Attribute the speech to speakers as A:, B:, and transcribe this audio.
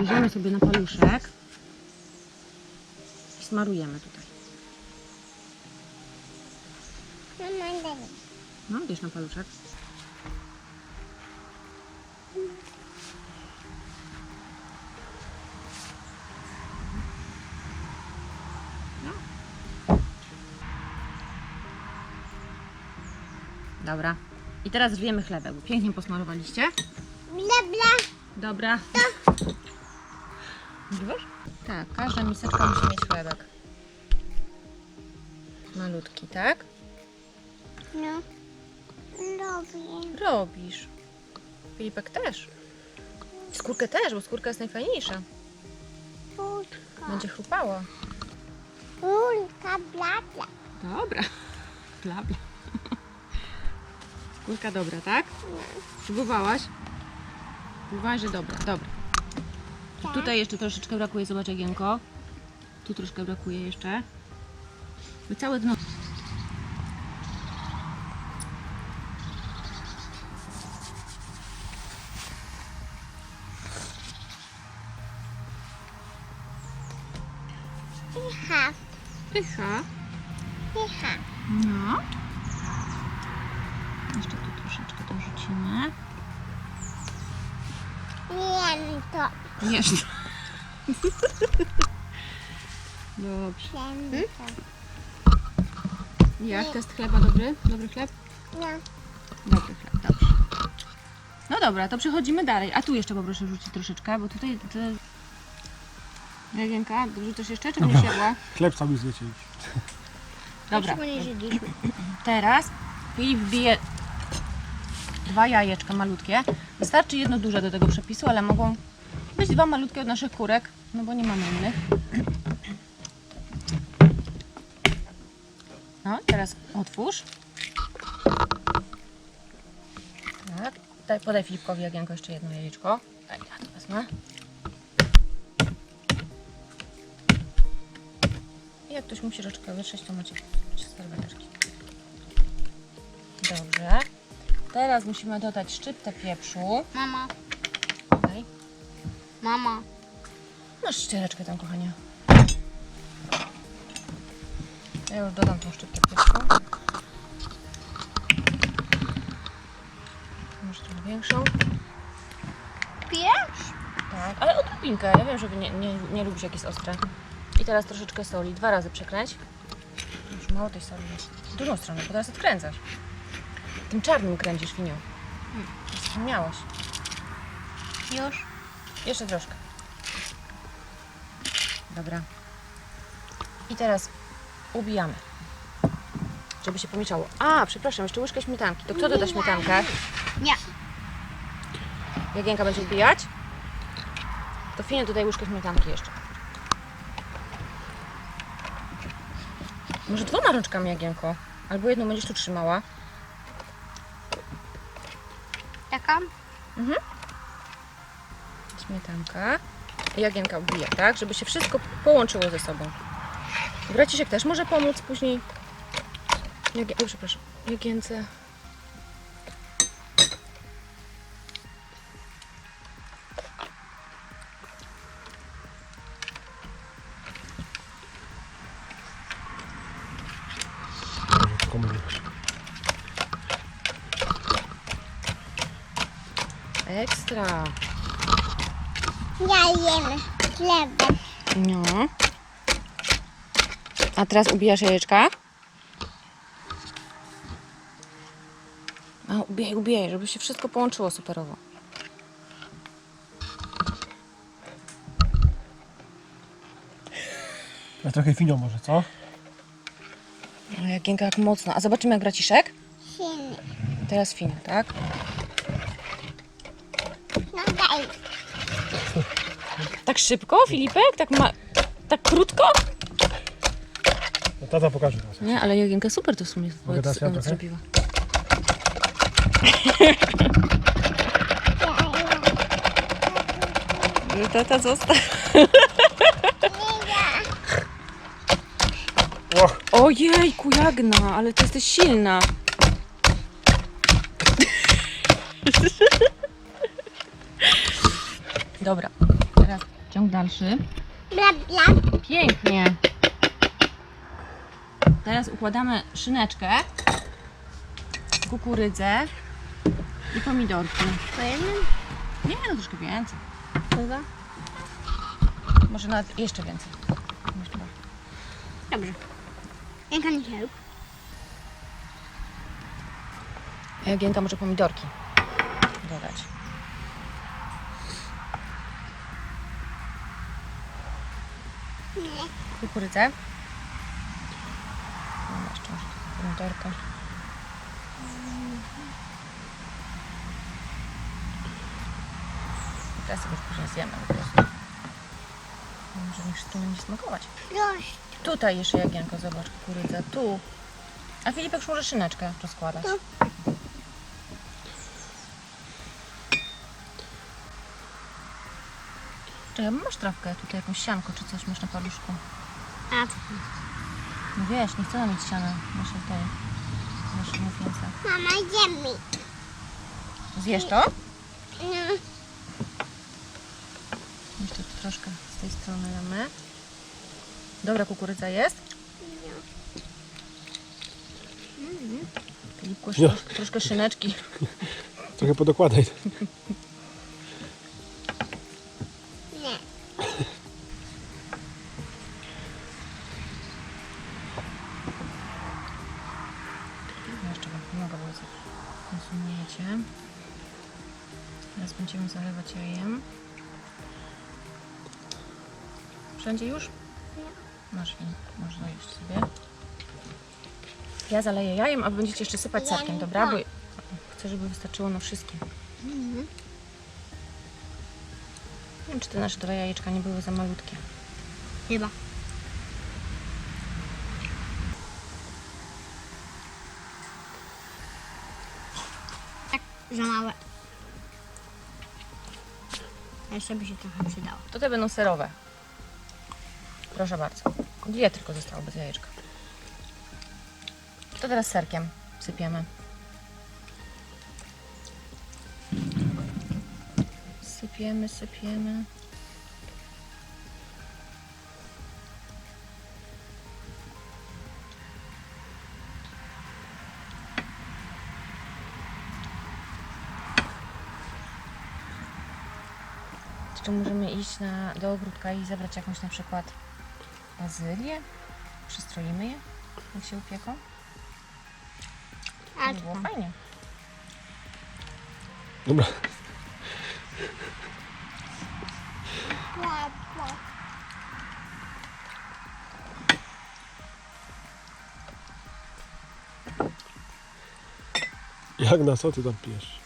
A: bierzemy sobie na paluszek i smarujemy tutaj. No, bierz na paluszek. No. Dobra. I teraz rwiemy chlebek, bo pięknie posmarowaliście.
B: Bla.
A: Dobra. Nagrywasz? Tak, każda miseczka musi mieć chlebek. Malutki, tak?
B: No. Robię.
A: Robisz. Filipek też. Skórkę też, bo skórka jest najfajniejsza.
B: Kulka.
A: Będzie chrupała.
B: Kulka, bla, bla.
A: Dobra. Bla, bla. Skórka dobra, tak? Próbowałaś? Próbowałaś, że dobra. Dobra.
B: Tak.
A: Tutaj jeszcze troszeczkę brakuje, zobacz Jagienko. Tu troszkę brakuje jeszcze. By całe dno.
B: Pycha.
A: Pycha.
B: Pycha.
A: No. Jeszcze tu troszeczkę dorzucimy.
B: Wiem to.
A: Jeszcze. Dobrze.
B: Wiem to.
A: Jak test chleba dobry? Dobry chleb?
B: No.
A: Dobry chleb, dobrze. No dobra, to przechodzimy dalej. A tu jeszcze poproszę rzucić troszeczkę, bo tutaj te... Jagienka, dorzucasz jeszcze, czy będziesz jadła?
C: Chleb cały zlecieć.
A: Dobra.
B: Nie?
A: Teraz Filip wbije dwa jajeczka malutkie. Wystarczy jedno duże do tego przepisu, ale mogą być dwa malutkie od naszych kurek, no bo nie mamy innych. No, teraz otwórz. Tak. Daj, podaj Filipkowi Jagienko jeszcze jedno jajeczko. Daj, ja to wezmę. I jak ktoś musi roczkę wytrzeć, to macie serweteczki. Dobrze. Teraz musimy dodać szczyptę pieprzu.
B: Mama.
A: Daj.
B: Mama.
A: Masz ściereczkę tam, kochanie. Ja już dodam tą szczyptę pieprzu. Może trochę większą.
B: Pijesz?
A: Tak, ale odrobinkę. Ja wiem, że wy nie, nie, nie lubisz jak jest ostre. I teraz troszeczkę soli. Dwa razy przekręć. Już mało tej soli jest. W drugą stronę, bo teraz odkręcasz. Tym czarnym kręcisz, Finiu. Miałaś.
B: Już.
A: Jeszcze troszkę. Dobra. I teraz ubijamy. Żeby się pomieszało. A, przepraszam, jeszcze łyżkę śmietanki. To kto doda śmietankę?
B: Nie.
A: Jagienka będzie ubijać? To Finiu dodaj łyżkę śmietanki jeszcze. Może dwoma rączkami, Jagienko? Albo jedną będziesz tu trzymała. Śmietanka. I Jagienka ubija, tak? Żeby się wszystko połączyło ze sobą. Braciszek też może pomóc później. Jagie... O, przepraszam. Jagience.
C: Tylko
A: Ekstra.
B: Ja jem chlebem.
A: No. A teraz ubijasz jajeczka? A, ubijaj, ubijaj, żeby się wszystko połączyło superowo.
C: A trochę finio może, co?
A: No, Jagienka jak mocno. A zobaczymy jak braciszek?
B: Silny.
A: Teraz Finia, tak?
B: No daj.
A: Tak szybko, Filipek? Tak ma... Tak krótko?
C: No, tata pokaże teraz.
A: Nie, ale Jagienka super to w sumie
C: Mogę ja trochę?
A: zrobiła. Tata został.
C: O,
A: Ojejku, Jagna, ale ty jesteś silna. Dobra, teraz ciąg dalszy. Pięknie. Teraz układamy szyneczkę, kukurydzę i pomidorki.
B: Po jednym?
A: Nie, no troszkę więcej. Może nawet jeszcze więcej. Jeszcze.
B: Dobrze. Jaka nie się rób?
A: Gienka może pomidorki dodać. Kukurydzę. No, jeszcze pomidorkę. I teraz sobie już później zjemy po prostu. Może mi wszystko będzie smakować. Tutaj jeszcze Jagienko, zobacz, kukurydza, tu. A Filipek już może szyneczkę rozkładać. Czekaj, masz trawkę, tutaj jakąś sianko czy coś masz na paluszku.
B: A,
A: No wiesz, nie chcę mieć siana nasze tej, nasze mówiące.
B: mama, idziemy.
A: Zjesz to?
B: No.
A: Jeszcze tu troszkę z tej strony damy. Dobra kukurydza jest? Filipku, jeszcze
C: Nie.
A: troszkę, troszkę szyneczki.
C: Trochę podokładaj.
A: jajem. Wszędzie już? Masz win, można jeść sobie. Ja zaleję jajem, a wy będziecie jeszcze sypać
B: Ja nie
A: dobra? Bo
B: chcę.
A: chcę, żeby wystarczyło na wszystkim.
B: Mhm.
A: Nie wiem, czy te nasze dwa jajeczka nie były za malutkie.
B: Chyba. Tak, za małe. Jeszcze by się trochę przydało.
A: To te będą serowe. Proszę bardzo. Dwie tylko zostały bez jajeczka. To teraz serkiem sypiemy. Sypiemy, sypiemy. Jeszcze możemy iść na, do ogródka i zebrać jakąś na przykład bazylię. Przystroimy je, jak się upieką. To
B: A,
A: by było fajnie.
C: Dobra. Jak na co ty tam pijesz?